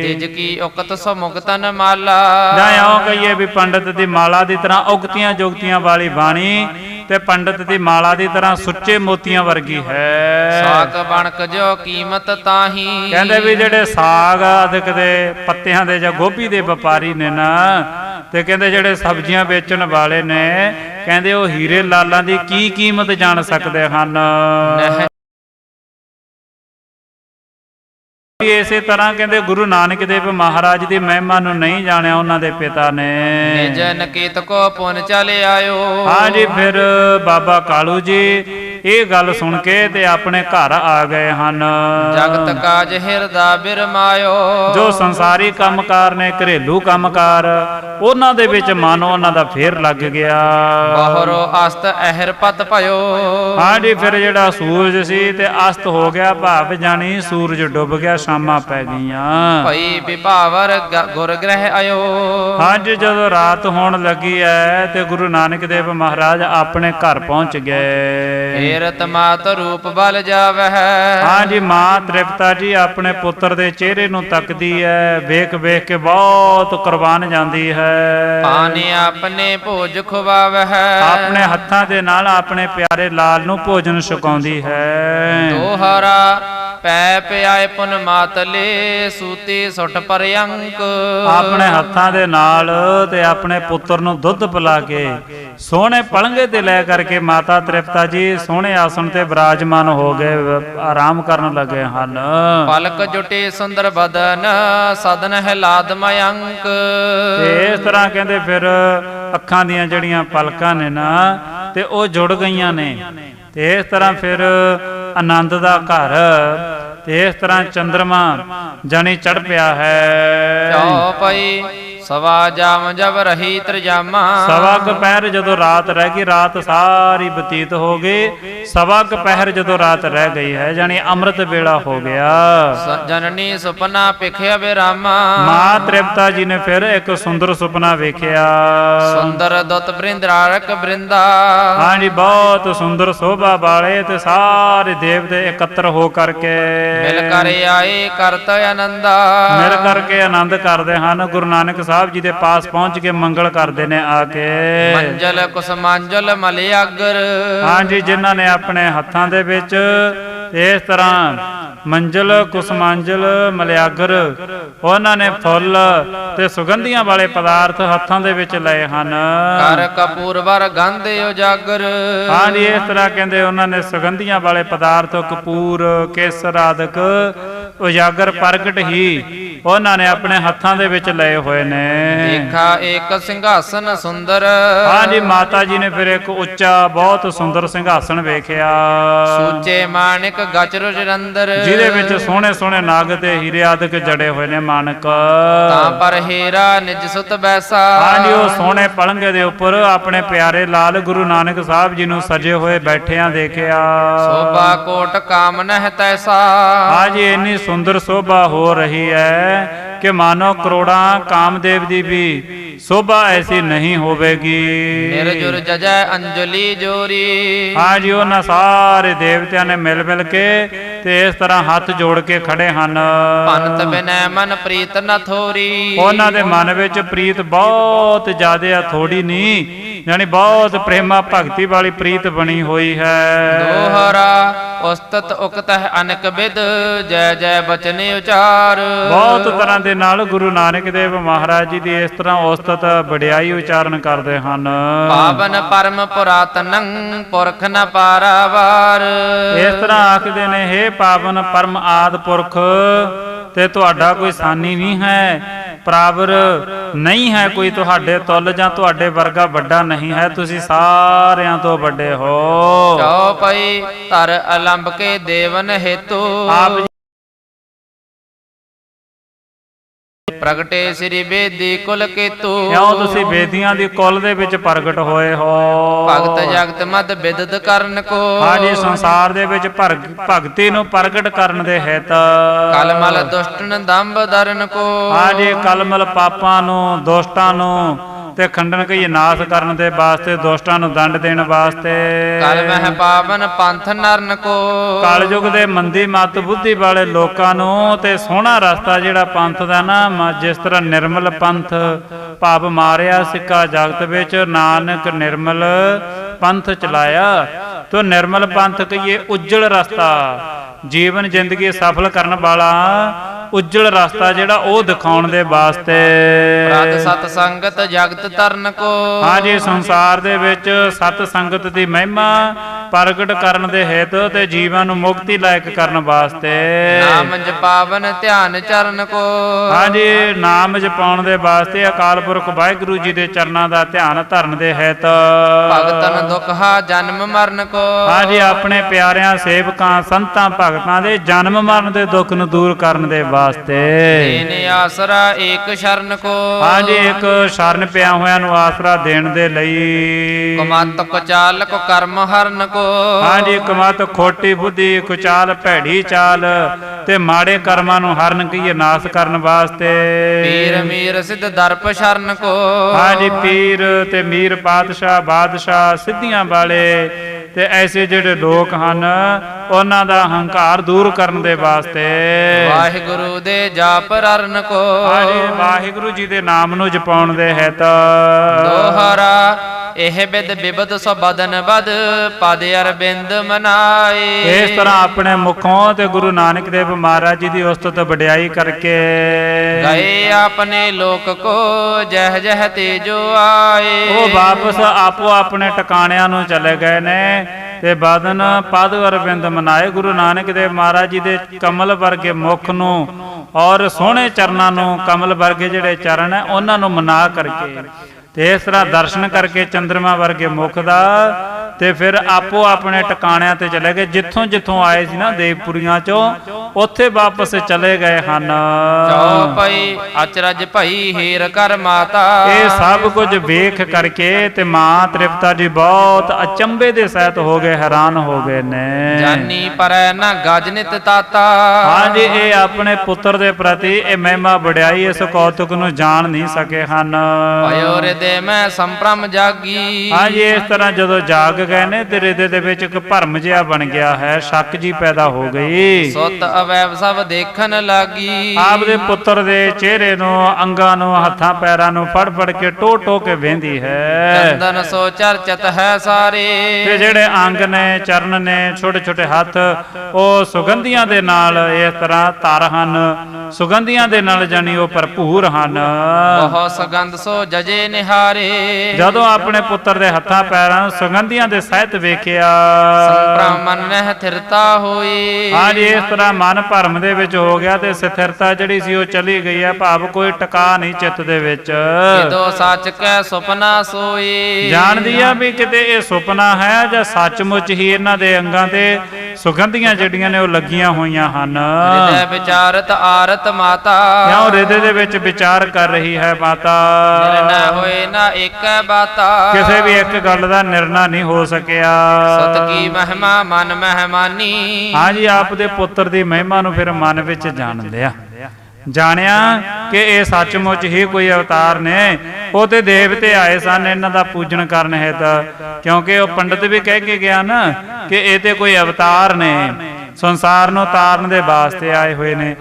ਤਿਜ ਕੀ ਉਕਤ ਸੋ ਮੁਕਤਨ ਮਾਲਾ। ਜਾਂ ਇਉਂ ਕਹੀਏ ਵੀ ਪੰਡਤ ਦੀ ਮਾਲਾ ਦੀ ਤਰ੍ਹਾਂ ਉਗਤੀਆਂ ਜੁਗਤੀਆਂ ਵਾਲੀ ਬਾਣੀ ਤੇ ਪੰਡਤ ਦੀ ਮਾਲਾ ਦੀ ਤਰ੍ਹਾਂ ਸੁੱਚੇ ਮੋਤੀਆਂ ਵਰਗੀ ਹੈ। ਸਾਕ ਬਣਕ ਜੋ ਕੀਮਤ ਤਾਹੀ। ਕਹਿੰਦੇ ਵੀ ਜਿਹੜੇ ਸਾਗ ਅਦਿਕ ਦੇ ਪੱਤਿਆਂ ਦੇ ਜਾਂ ਗੋਭੀ ਦੇ ਵਪਾਰੀ ਨੇ ਨਾ ਤੇ ਕਹਿੰਦੇ ਜਿਹੜੇ ਸਬਜ਼ੀਆਂ ਵੇਚਣ ਵਾਲੇ ਨੇ ਕਹਿੰਦੇ ਉਹ ਹੀਰੇ ਲਾਲਾਂ ਦੀ ਕੀ ਕੀਮਤ ਜਾਣ ਸਕਦੇ ਹਨ। ਇਸੇ ਤਰ੍ਹਾਂ ਕਹਿੰਦੇ ਗੁਰੂ ਨਾਨਕ ਦੇਵ ਮਹਾਰਾਜ ਦੀ ਮਹਿਮਾ ਨੂੰ ਨਹੀਂ ਜਾਣਿਆ ਉਹਨਾਂ ਦੇ ਪਿਤਾ ਨੇ। ਨਿਜ ਨਕੇਤ ਕੋ ਪੁਨ ਚਲ ਆਇਓ ਹਾਂਜੀ ਫਿਰ ਬਾਬਾ ਕਾਲੂ ਜੀ ਇਹ ਗੱਲ ਸੁਣ ਕੇ ਤੇ ਆਪਣੇ ਘਰ ਆ ਗਏ ਹਨ। ਜਗਤ ਕਾਜ ਹਿਰਦਾ ਬਿਰਮਾਇਓ। ਜੋ ਸੰਸਾਰੀ ਕੰਮਕਾਰ ਨੇ ਘਰੇਲੂ ਕੰਮਕਾਰ ਉਹਨਾਂ ਦੇ ਵਿੱਚ ਮਨ ਉਹਨਾਂ ਦਾ ਫੇਰ ਲੱਗ ਗਿਆ। ਬਾਹਰੋ ਅਸਤ ਅਹਿਰ ਪਤ ਭਇਓ। ਹਾਂਜੀ ਫਿਰ ਜਿਹੜਾ ਸੂਰਜ ਸੀ ਤੇ ਅਸਤ ਹੋ ਗਿਆ ਭਾਵ ਜਾਣੀ ਸੂਰਜ ਡੁੱਬ ਗਿਆ ਸ਼ਾਮਾਂ ਪੈ ਗਈਆਂ। ਭਈ ਵਿਭਾਵਰ ਗੁਰ ਗ੍ਰਹਿ ਆਇਓ। ਹਾਂਜੀ ਜਦੋਂ ਰਾਤ ਹੋਣ ਲੱਗੀ ਐ ਤੇ ਗੁਰੂ ਨਾਨਕ ਦੇਵ ਮਹਾਰਾਜ ਆਪਣੇ ਘਰ ਪਹੁੰਚ ਗਏ। ਏਰਤ ਮਾਤ ਰੂਪ ਬਲ ਜਾਵਹਿ। ਹਾਂਜੀ ਮਾਂ ਤ੍ਰਿਪਤਾ ਜੀ ਆਪਣੇ ਪੁੱਤਰ ਦੇ ਚਿਹਰੇ ਨੂੰ ਤੱਕਦੀ ਐ। ਵੇਖ ਵੇਖ ਕੇ ਬਹੁਤ ਕੁਰਬਾਨ ਜਾਂਦੀ ਹੈ। ਆਨੇ ਆਪਣੇ ਭੋਜ ਖਵਾਵਹਿ। ਆਪਣੇ ਹੱਥਾਂ ਦੇ ਨਾਲ ਆਪਣੇ ਪਿਆਰੇ ਲਾਲ ਨੂੰ ਭੋਜਨ ਛਕਾਉਂਦੀ ਹੈ। ਦੋਹਰਾ ਪੈ ਪਿਆਏ ਪੁਨ ਮਾਤਲੇ ਸੂਤੀ ਸੁਟ ਪਰਯੰਕ। ਆਪਣੇ ਹੱਥਾਂ ਦੇ ਨਾਲ ਤੇ ਆਪਣੇ ਪੁੱਤਰ ਨੂੰ ਦੁੱਧ ਪਿਲਾ ਕੇ ਸੋਹਣੇ ਪਲੰਘੇ ਤੇ ਲੈ ਕਰਕੇ ਮਾਤਾ ਤ੍ਰਿਪਤਾ ਜੀ ਸੋਹਣੇ ਆਸਣ ਤੇ ਵਿਰਾਜਮਾਨ ਹੋ ਗਏ ਆਰਾਮ ਕਰਨ ਲੱਗੇ ਹਨ। ਪਲਕ ਜੁਟੇ ਸੁੰਦਰ ਬਦਨ ਸਦਨ ਹੈ ਲਾਦਮਯੰਕ ਤੇ ਇਸ ਤਰ੍ਹਾਂ ਕਹਿੰਦੇ ਫਿਰ ਅੱਖਾਂ ਦੀਆਂ ਜਿਹੜੀਆਂ ਪਲਕਾਂ ਨੇ ਨਾ ਤੇ ਉਹ ਜੁੜ ਗਈਆਂ ਨੇ। ਤੇ ਇਸ ਤਰ੍ਹਾਂ ਫਿਰ ਆਨੰਦ ਦਾ ਘਰ। ਤੇ ਇਸ ਤਰ੍ਹਾਂ ਚੰਦਰਮਾ ਜਾਣੀ ਚੜ ਪਿਆ ਹੈ। ਚਉ ਸਵਾ ਜਾਮ ਜਬ ਰਹੀ ਤਰਜਾਮਾ। ਸਵਾ ਕੁ ਪਹਿਰ ਜਦੋਂ ਰਾਤ ਰਹਿ ਗਈ ਰਾਤ ਸਾਰੀ ਬਤੀਤ ਹੋ ਗਈ। ਸਵਾ ਕੁ ਪਹਿਰ ਜਦੋਂ ਰਾਤ ਰਹਿ ਗਈ ਹੈ ਜਾਣੀ ਅੰਮ੍ਰਿਤ ਵੇਲਾ ਹੋ ਗਿਆ। ਜਨਨੀ ਸੁਪਨਾ ਪਿਖਿਆ ਬਿਰਾਮਾ ਮਾਂ ਤ੍ਰਿਪਤਾ ਜੀ ਨੇ ਫਿਰ ਇੱਕ ਸੁੰਦਰ ਸੁਪਨਾ ਵੇਖਿਆ। ਸੁੰਦਰ ਦੁਤ ਬ੍ਰਿੰਦਰਾਰਕ ਬ੍ਰਿੰਦਾ। ਹਾਂਜੀ ਬਹੁਤ ਸੁੰਦਰ ਸੋਭਾ ਵਾਲੇ ਤੇ ਸਾਰੇ ਦੇਵਤੇ ਇਕੱਤਰ ਹੋ ਕਰਕੇ। ਮਿਲ ਕਰ ਆਏ ਕਰਤ ਆਨੰਦਾ। ਮਿਲ ਕਰਕੇ ਆਨੰਦ ਕਰਦੇ ਹਨ ਗੁਰੂ ਨਾਨਕ ਸਾਹਿਬ ਸਾਹਿਬ ਜੀ ਦੇ ਪਾਸ ਪਹੁੰਚ ਕੇ ਮੰਗਲ ਕਰਦੇ ਨੇ ਆ ਕੇ। ਮੰਜਲ ਕੁਸਮਾਂਜਲ ਮਲਿਆਗਰ ਹਾਂਜੀ ਜਿਨ੍ਹਾਂ ਨੇ ਆਪਣੇ ਹੱਥਾਂ ਦੇ ਵਿੱਚ ਇਸ ਤਰ੍ਹਾਂ ਮੰਜਲ ਕੁਸਮਾਂਜਲ ਮਲਿਆਗਰ ਉਹਨਾਂ ਨੇ ਫੁੱਲ ਤੇ ਸੁਗੰਧੀਆਂ ਵਾਲੇ ਪਦਾਰਥ ਹੱਥਾਂ ਦੇ ਵਿੱਚ ਲਏ ਹਨ। ਕਰ ਕਪੂਰ ਵਰ ਗੰਧ ਉਜਾਗਰ। ਹਾਂਜੀ ਇਸ ਤਰ੍ਹਾਂ ਕਹਿੰਦੇ ਉਹਨਾਂ ਨੇ ਸੁਗੰਧੀਆਂ ਵਾਲੇ ਪਦਾਰਥ ਕਪੂਰ ਕੇਸਰ ਆਦਿਕ ਉਜਾਗਰ ਪ੍ਰਗਟ ਹੀ ਉਹਨਾਂ ਨੇ ਆਪਣੇ ਹੱਥਾਂ ਦੇ ਵਿੱਚ ਲਏ ਹੋਏ ਨੇ। ਦੇਖਾ ਇੱਕ ਸਿੰਘਾਸਨ ਸੁੰਦਰ। ਹਾਂਜੀ ਮਾਤਾ ਜੀ ਨੇ ਫਿਰ ਇੱਕ ਉੱਚਾ ਬਹੁਤ ਸੁੰਦਰ ਸਿੰਘਾਸਨ ਵੇਖਿਆ। ਸੂਚੇ ਮਾਨਿਕ ਗਚਰ ਜਰੰਦਰ ਜਿਹਦੇ ਵਿੱਚ ਸੋਹਣੇ ਸੋਹਣੇ ਨਾਗ ਤੇ ਹੀਰੇ ਆਦਿਕ ਜੜੇ ਹੋਏ ਨੇ ਮਾਨਕ। ਤਾਂ ਪਰ ਹੀਰਾ ਨਿਜ ਸੁਤ ਬੈਸਾ। ਹਾਂਜੀ ਉਹ ਸੋਹਣੇ ਪਲੰਘੇ ਦੇ ਉੱਪਰ ਆਪਣੇ ਪਿਆਰੇ ਲਾਲ ਗੁਰੂ ਨਾਨਕ ਸਾਹਿਬ ਜੀ ਨੂੰ ਸਜੇ ਹੋਏ ਬੈਠਿਆਂ ਦੇਖਿਆ। ਸੋਭਾ ਕੋਟ ਕਾਮ ਨਹਿ ਤੈਸਾ। ਹਾਂਜੀ ਇੰਨੀ ਸੁੰਦਰ ਸੋਭਾ ਹੋ ਰਹੀ ਹੈ ਕਿ ਮਾਨੋ ਕਰੋੜਾਂ ਕਾਮਦੇਵ ਦੀ ਵੀ ਸੋਭਾ ਐਸੀ ਨਹੀਂ ਹੋਵੇਗੀ। ਨਿਰਜੁਰ ਜਜੈ ਅੰਜਲੀ ਜੋਰੀ। ਹਾਂਜੀ ਉਹਨਾਂ ਸਾਰੇ ਦੇਵਤਿਆਂ ਨੇ ਮਿਲ ਮਿਲ ਕੇ ਤੇ ਇਸ ਤਰ੍ਹਾਂ ਹੱਥ ਜੋੜ ਕੇ ਖੜੇ ਹਨ। ਪੰਤ ਬਿਨੈ ਮਨ ਪ੍ਰੀਤ ਨ ਥੋਰੀ। ਉਹਨਾਂ ਦੇ ਮਨ ਵਿੱਚ ਪ੍ਰੀਤ ਬਹੁਤ ਜ਼ਿਆਦਾ ਆ ਥੋੜੀ ਨਹੀਂ ਯਾਨੀ ਬਹੁਤ ਪ੍ਰੇਮਾ ਭਗਤੀ ਵਾਲੀ ਪ੍ਰੀਤ ਬਣੀ ਹੋਈ ਹੈ। ਦੋਹਰਾ ਉਸਤਤ ਉਕਤ ਹੈ ਅਨਕ ਬਿਦ ਜੈ ਜੈ ਬਚਨ ਉਚਾਰ। ਬਹੁਤ ਤਰ੍ਹਾਂ ਦੇ ਨਾਲ ਗੁਰੂ ਨਾਨਕ ਦੇਵ ਮਹਾਰਾਜ ਜੀ ਦੀ ਇਸ ਤਰ੍ਹਾਂ ਉਸਤਤ ਵਡਿਆਈ ਉਚਾਰਨ ਕਰਦੇ ਹਨ। ਪਾਵਨ ਪਰਮ ਪੁਰਾਤਨੰ ਪੁਰਖ ਨ ਪਾਰਾਵਾਰ। ਇਸ ਤਰ੍ਹਾਂ ਆਖਦੇ ਨੇ हे ਪਾਵਨ ਪਰਮ ਆਦ ਪੁਰਖ ਤੇ ਤੁਹਾਡਾ ਕੋਈ ਸਾਨੀ ਨਹੀਂ ਹੈ ਪ੍ਰਾਵਰ ਨਹੀਂ ਹੈ ਕੋਈ ਤੁਹਾਡੇ ਤੁੱਲ ਜਾਂ ਤੁਹਾਡੇ ਵਰਗਾ ਵੱਡਾ ਨਹੀਂ ਹੈ ਤੁਸੀਂ ਸਾਰਿਆਂ ਤੋਂ ਵੱਡੇ ਹੋ। ਚਉਪਈ ਧਰ ਅਲੰਬ ਕੇ ਦੇਵਨ ਹੇਤੂ। ਆਪ ਪ੍ਰਗਟੇ ਸ੍ਰੀ ਬੇਦੀ ਕੁਲ ਕੇਤੂ। ਕਿਉਂ ਤੁਸੀਂ ਬੇਦੀਆਂ ਦੀ ਕੁੱਲ ਦੇ ਵਿੱਚ ਪ੍ਰਗਟ ਹੋਏ ਹੋ? ਭਗਤ ਜਗਤ ਮਦ ਬਿਦਦ ਕਰਨ ਕੋ। ਹਾਂਜੀ ਸੰਸਾਰ ਦੇ ਵਿੱਚ ਭਗਤੀ ਨੂੰ ਪ੍ਰਗਟ ਕਰਨ ਦੇ ਹਿਤ। ਕਲਮਲ ਦੁਸ਼ਟਨ ਦੰਭ ਦਰਨ ਕੋ। ਹਾਂਜੀ ਕਲਮਲ ਪਾਪਾਂ ਨੂੰ ਦੋਸਤਾਂ ਨੂੰ ਤੇ ਖੰਡਨ ਕਈ ਨਾਸ ਕਰਨ ਦੇ ਵਾਸਤੇ ਦੋਸਤਾਂ ਨੂੰ ਦੰਡ ਦੇਣ ਵਾਸਤੇ। ਕਲ ਮਹਿ ਪਾਵਨ ਪੰਥ ਨਰਨ ਕੋ। ਕਲਯੁਗ ਦੇ ਮੰਦੀ ਮਤ ਬੁੱਧੀ ਵਾਲੇ ਲੋਕਾਂ ਨੂੰ ਤੇ ਸੋਹਣਾ ਰਸਤਾ ਜਿਹੜਾ ਪੰਥ ਦਾ ਨਾ ਜਿਸ ਤਰ੍ਹਾਂ ਨਿਰਮਲ ਪੰਥ ਭਾਵ ਮਾਰਿਆ ਸਿੱਕਾ ਜਗਤ ਵਿੱਚ ਨਾਨਕ ਨਿਰਮਲ ਪੰਥ ਚਲਾਇਆ। ਤੋ ਨਿਰਮਲ ਪੰਥ ਕਹੀਏ ਉੱਜਲ ਰਸਤਾ। ਜੀਵਨ ਜ਼ਿੰਦਗੀ ਸਫਲ ਕਰਨ ਵਾਲਾ ਉੱਜਲ ਰਸਤਾ ਜਿਹੜਾ ਉਹ ਦਿਖਾਉਣ ਦੇ ਵਾਸਤੇ। ਸਤ ਸੰਗਤ ਜਗਤ ਤਰਨ ਕੋ। ਹਾਂਜੀ ਸੰਸਾਰ ਦੇ ਵਿੱਚ ਸਤ ਸੰਗਤ ਦੀ ਮਹਿਮਾ ਪ੍ਰਗਟ ਕਰਨ ਦੇ ਹਿਤ ਤੇ ਜੀਵਾਂ ਨੂੰ ਮੁਕਤੀ ਲਾਇਕ ਕਰਨ ਵਾਸਤੇ। ਨਾਮ ਜਪਾਵਨ ਧਿਆਨ ਚਰਨ ਕੋ। ਹਾਂਜੀ ਨਾਮ ਜਪਾਉਣ ਦੇ ਵਾਸਤੇ ਅਕਾਲ ਪੁਰਖ ਵਾਹਿਗੁਰੂ ਜੀ ਦੇ ਚਰਨਾਂ ਦਾ ਧਿਆਨ ਧਰਨ ਦੇ ਹਿਤ। ਭਗਤਨ ਦੁਖਹਾ ਜਨਮ ਮਰਨ ਕੋ। ਹਾਂਜੀ ਆਪਣੇ ਪਿਆਰਿਆਂ ਸੇਵਕਾਂ ਸੰਤਾਂ ਭਗਤਾਂ ਦੇ ਜਨਮ ਮਰਨ ਦੇ ਦੁੱਖ ਨੂੰ ਦੂਰ ਕਰਨ ਦੇ ਵਾਸਤੇ। ਇਹਨੇ ਆਸਰਾ ਏਕ ਸ਼ਰਨ ਕੋ। ਹਾਂਜੀ ਇੱਕ ਸ਼ਰਨ ਪਿਆ ਹੋਇਆਂ ਨੂੰ ਆਸਰਾ ਦੇਣ ਦੇ ਲਈ। ਕਮਤ ਕੋ ਚਾਲ ਕੋ ਕਰਮ ਹਰਨ ਕੋ। ਹਾਂਜੀ ਕਮਤ ਖੋਟੀ ਬੁੱਧੀ ਕੁਚਾਲ ਭੈੜੀ ਚਾਲ ਤੇ ਮਾੜੇ ਕਰਮਾਂ ਨੂੰ ਹਰਨ ਕੀਏ ਨਾਸ ਕਰਨ ਵਾਸਤੇ। ਪੀਰ ਮੀਰ ਸਿਧ ਦਰਪ ਸ਼ਰਨ ਕੋ। ਹਾਂਜੀ ਪੀਰ ਤੇ ਮੀਰ ਪਾਤਸ਼ਾਹ ਬਾਦਸ਼ਾਹ ਸਿੱਧੀਆਂ ਵਾਲੇ ਤੇ ਐਸੇ ਜਿਹੜੇ ਲੋਕ ਹਨ ਉਹਨਾਂ ਦਾ ਹੰਕਾਰ ਦੂਰ ਕਰਨ ਦੇ ਵਾਸਤੇ। ਵਾਹਿਗੁਰੂ ਦੇ ਜਾਪ ਰਰਨ ਕੋ। ਵਾਹਿਗੁਰੂ ਜੀ ਦੇ ਨਾਮ ਨੂੰ ਜਪਾਉਣ ਦੇ ਹਿਤ। ਦੋਹਰਾ ਇਹ ਬਿਦ ਬਿਬਦ ਸੋ ਬਦਨ ਬਦ ਪਦ ਅਰਬਿੰਦ ਮਨਾਏ। ਇਸ ਤਰ੍ਹਾਂ ਆਪਣੇ ਮੁਖੋਂ ਤੇ ਗੁਰੂ ਨਾਨਕ ਦੇਵ ਮਹਾਰਾਜ ਜੀ ਦੀ ਉਸਤਤ ਵਡਿਆਈ ਕਰਕੇ। ਗਏ ਆਪਣੇ ਲੋਕ ਕੋ ਜਹ ਜਹ ਤੇਜੋ ਆਏ। ਉਹ ਵਾਪਸ ਆਪੋ ਆਪਣੇ ਟਿਕਾਣਿਆਂ ਨੂੰ ਚਲੇ ਗਏ ਨੇ। ਤੇ ਬਾਦਨ ਪਦ ਅਰਵਿੰਦ ਮਨਾਏ ਗੁਰੂ ਨਾਨਕ ਦੇਵ ਮਹਾਰਾਜ ਜੀ ਦੇ ਕਮਲ ਵਰਗੇ ਮੁਖ ਨੂੰ ਔਰ ਸੋਹਣੇ ਚਰਨਾਂ ਨੂੰ ਕਮਲ ਵਰਗੇ ਜਿਹੜੇ ਚਰਨ ਹੈ, ਉਹਨਾਂ ਨੂੰ ਮਨਾ ਕਰਕੇ ਤੇ ਇਸ ਤਰ੍ਹਾਂ ਦਰਸ਼ਨ ਕਰਕੇ ਚੰਦਰਮਾ ਵਰਗੇ ਮੁਖ ਦਾ ਤੇ ਫਿਰ ਆਪੋ ਆਪਣੇ ਟਿਕਾਣਿਆਂ ਤੇ ਚਲੇ ਗਏ। ਜਿੱਥੋਂ ਜਿੱਥੋਂ ਆਏ ਸੀ ਨਾ ਦੇਵਪੁਰੀਆਂ ਚੋਂ ਉੱਥੇ ਵਾਪਸ ਚਲੇ ਗਏ ਹਨ। ਚਉਪਈ ਅਚਰਜ ਭਈ ਹੀਰ ਕਰ ਮਾਤਾ। ਇਹ ਸਭ ਕੁਝ ਵੇਖ ਕਰਕੇ ਤੇ ਮਾਂ ਤ੍ਰਿਪਤਾ ਜੀ ਬਹੁਤ ਅਚੰਭੇ ਦੇ ਸਹਿਤ ਹੋ ਗਏ ਹੈਰਾਨ ਹੋ ਗਏ ਨੇ। ਜਾਨੀ ਪਰੈ ਨਾ ਗਜਨਿਤ ਤਾਤਾ। ਹਾਂਜੀ ਇਹ ਆਪਣੇ ਪੁੱਤਰ ਦੇ ਪ੍ਰਤੀ ਇਹ ਮਹਿਮਾ ਵਡਿਆਈ ਇਸ ਕੌਤੁਕ ਨੂੰ ਜਾਣ ਨਹੀਂ ਸਕੇ ਹਨ। ਭਇਓ ਹਿਰਦੇ ਮੈਂ ਸੰਪ੍ਰਮ ਜਾਗੀ। ਹਾਂਜੀ ਇਸ ਤਰ੍ਹਾਂ ਜਦੋਂ ਜਾਗ ਗਏ ਨੇ ਤੇ ਹਿਰਦੇ ਦੇ ਵਿੱਚ ਇੱਕ ਭਰਮ ਜਿਹਾ ਬਣ ਗਿਆ ਹੈ ਸ਼ੱਕ ਜੀ ਪੈਦਾ ਹੋ ਗਈ। ਸੁਤ ਅਵੈਵ ਸਭ ਦੇਖਣ ਲਾਗੀ। ਆਪ ਦੇ ਪੁੱਤਰ ਦੇ ਚਿਹਰੇ ਨੂੰ ਅੰਗਾਂ ਨੂੰ ਹੱਥਾਂ ਪੈਰਾਂ ਨੂੰ ਫੜ ਫੜ ਕੇ ਟੋ ਟੋ ਕੇ ਵੇਂਦੀ ਹੈ। ਚੰਦਨ ਸੋ ਚਰਚਤ ਹੈ ਸਾਰੇ। ਤੇ ਜਿਹੜੇ ਅੰਗ ਨੇ ਚਰਨ ਨੇ ਛੋਟੇ ਛੋਟੇ ਹੱਥ ਉਹ ਸੁਗੰਧੀਆਂ ਦੇ ਨਾਲ ਇਸ ਤਰ੍ਹਾਂ ਤਰ ਹਨ। ਸੁਗੰਧੀਆਂ ਦੇ ਨਾਲ ਜਾਨੀ ਉਹ ਭਰਪੂਰ ਹਨ। ਬਹੁ ਸੁਗੰਧ ਸੋ ਜਜੇ ਨਿਹਾਰੇ। ਜਦੋਂ ਆਪਣੇ ਪੁੱਤਰ ਦੇ ਹੱਥਾਂ ਪੈਰਾਂ ਨੂੰ ਸੁਗੰਧੀਆਂ ਦੇ ਸਹਿਤ ਵੇਖਿਆ। ਬ੍ਰਾਹਮਣ ਨਹਿ ਥਿਰਤਾ ਹੋਈ। ਹਾਂ ਜੀ ਇਸ ਤਰ੍ਹਾਂ ਮਨ ਭਰਮ ਦੇ ਵਿੱਚ ਹੋ ਗਿਆ ਤੇ ਸਥਿਰਤਾ ਜਿਹੜੀ ਸੀ ਉਹ ਚਲੀ ਗਈ ਹੈ ਭਾਵ ਕੋਈ ਟਿਕਾ ਨਹੀਂ ਚਿੱਤ ਦੇ ਵਿੱਚ। ਕਿਦੋ ਸੱਚ ਕੈ ਸੁਪਨਾ ਸੋਈ। ਜਾਣਦੀ ਆ ਵੀ ਕਿਤੇ ਇਹ ਸੁਪਨਾ ਹੈ ਜਾਂ ਸੱਚਮੁੱਚ ਹੀ ਇਹਨਾਂ ਦੇ ਅੰਗਾਂ ਤੇ ਸੁਗੰਧੀਆਂ ਜਿਹੜੀਆਂ ਨੇ ਉਹ ਲੱਗੀਆਂ ਹੋਈਆਂ ਹਨ। ਹਿਰਦੈ ਵਿਚਾਰਤ ਆਰਤ ਮਾਤਾ। ਕਿਉਂ ਹਿਰਦੇ ਦੇ ਵਿੱਚ ਵਿਚਾਰ ਕਰ ਰਹੀ ਹੈ ਮਾਤਾ? ਨਿਰਨੈ ਹੋਏ ਨਾ ਏਕੈ ਬਾਤਾ। ਕਿਸੇ ਵੀ ਇੱਕ ਗੱਲ ਦਾ ਨਿਰਣਾ ਨਹੀਂ ਹੋ ਸਕਿਆ। ਸਤ ਕੀ ਮਹਿਮਾ ਮਨ ਮਹਿਮਾਨੀ। ਹਾਂਜੀ ਆਪ ਦੇ ਪੁੱਤਰ ਦੀ ਮਹਿਮਾ ਨੂੰ ਫਿਰ ਮਨ ਵਿੱਚ ਜਾਣ ਲਿਆ ਜਾਣਿਆ ਕਿ ਇਹ ਸੱਚਮੁੱਚ ਹੀ ਕੋਈ ਅਵਤਾਰ ਨੇ। ਉਹ ਤੇ ਦੇਵਤੇ ਆਏ ਸਨ ਇਹਨਾਂ ਦਾ ਪੂਜਨ ਕਰਨ ਹਿਤ। ਕਿਉਂਕਿ ਉਹ ਪੰਡਤ ਵੀ ਕਹਿ ਕੇ ਗਿਆ ਨਾ ਕਿ ਇਹ ਤੇ ਕੋਈ ਅਵਤਾਰ ਨੇ। ਸੰਸਾਰ ਨੂੰ ਤਾਰਨ ਦੇ ਵਾਸਤੇ ਆਏ ਹੋਏ ਨੇ।